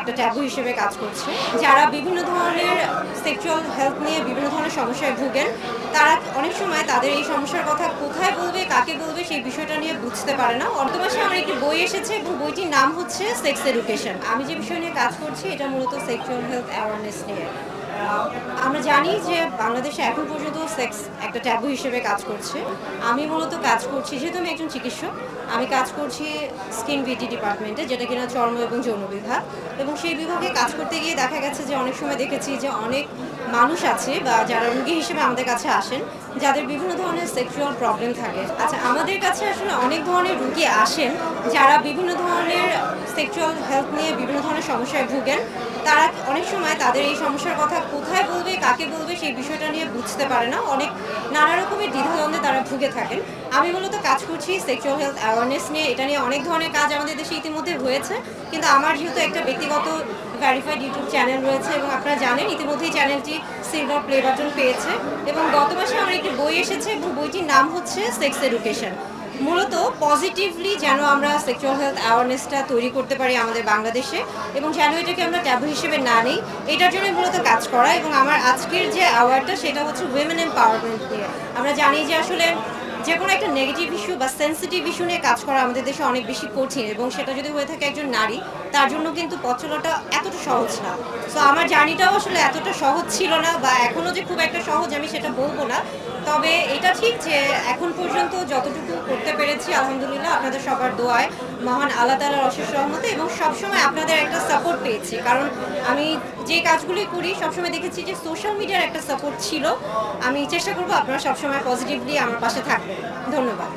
একটা ট্যাবু হিসেবে কাজ করছে। যারা বিভিন্ন ধরনের সেক্সুয়াল হেলথ নিয়ে বিভিন্ন ধরনের সমস্যায় ভুগেন, তারা অনেক সময় তাদের এই সমস্যার কথা কোথায় বলবে, কাকে বলবে, সেই বিষয়টা নিয়ে বুঝতে পারে না। অর্ধ মাসে আমার একটি বই এসেছে এবং বইটির নাম হচ্ছে সেক্স এডুকেশন আমি যে বিষয় নিয়ে কাজ করছি, এটা মূলত সেক্সুয়াল হেলথ অ্যাওয়ারনেস নিয়ে। আমরা জানি যে বাংলাদেশে এখন পর্যন্ত সেক্স একটা ট্যাবু হিসেবে কাজ করছে। আমি মূলত কাজ করছি, যেহেতু আমি একজন চিকিৎসক, আমি কাজ করছি স্কিন বিউটি ডিপার্টমেন্টে, যেটা কিনা চর্ম এবং যৌন বিভাগ। এবং সেই বিভাগে কাজ করতে গিয়ে দেখা গেছে যে অনেক সময় দেখেছি যে অনেক মানুষ আছে বা যারা রুগী হিসেবে আমাদের কাছে আসেন, যাদের বিভিন্ন ধরনের সেক্সুয়াল প্রবলেম থাকে। আচ্ছা আমাদের কাছে আসলে অনেক ধরনের রুগী আসেন যারা বিভিন্ন ধরনের সেক্সুয়াল হেলথ নিয়ে বিভিন্ন সমস্যায় ভুগেন, তারা অনেক সময় তাদের এই সমস্যার কথা কোথায় বলবে, কাকে বলবে সেই বিষয়টা নিয়ে বুঝতে পারে না। অনেক নানা রকমের দ্বিধাদ্বন্দ্বে তারা ভুগে থাকেন। আমি মূলত কাজ করছি সেক্সুয়াল হেলথ অ্যাওয়ারনেস নিয়ে। এটা নিয়ে অনেক ধরনের কাজ আমাদের দেশে ইতিমধ্যে হয়েছে। কিন্তু আমার যেহেতু একটা ব্যক্তিগত ভ্যারিফাইড ইউটিউব চ্যানেল রয়েছে এবং আপনারা জানেন, ইতিমধ্যেই চ্যানেলটি সিলভার প্লে বাটন পেয়েছে। এবং গত মাসে আমার একটি বই এসেছে এবং বইটির নাম হচ্ছে সেক্স এডুকেশন মূলত পজিটিভলি যেন আমরা সেক্সুয়াল হেলথ অ্যাওয়ারনেসটা তৈরি করতে পারি আমাদের বাংলাদেশে এবং যেন এটাকে আমরা ট্যাবু হিসেবে না নিই, এটার জন্য মূলত কাজ করা এবং আমার আজকের যে অ্যাওয়ার্ডটা সেটা হচ্ছে উইমেন এম্পাওয়ারমেন্ট নিয়ে। আমরা জানি যে আসলে যে কোনো একটা নেগেটিভ ইস্যু বা সেন্সিটিভ ইস্যু নিয়ে কাজ করা আমাদের দেশে অনেক বেশি কঠিন এবং সেটা যদি হয়ে থাকে একজন নারী, তার জন্য কিন্তু পথ চলাটা এতটা সহজ না। সো আমার জার্নিটাও আসলে এতটা সহজ ছিল না বা এখনও যে খুব একটা সহজ আমি সেটা বলব না। তবে এটা ঠিক যে এখন পর্যন্ত যতটুকু করতে পেরেছি, আলহামদুলিল্লাহ আপনাদের সবার দোয়ায় মহান আল্লাহ তালার অশেষ রহমতে এবং সবসময় আপনাদের একটা সাপোর্ট পেয়েছি। কারণ আমি যে কাজগুলি করি, সবসময় দেখেছি যে সোশ্যাল মিডিয়ার একটা সাপোর্ট ছিল। আমি চেষ্টা করব আপনারা সবসময় পজিটিভলি আমার পাশে থাকবেন। ধন্যবাদ।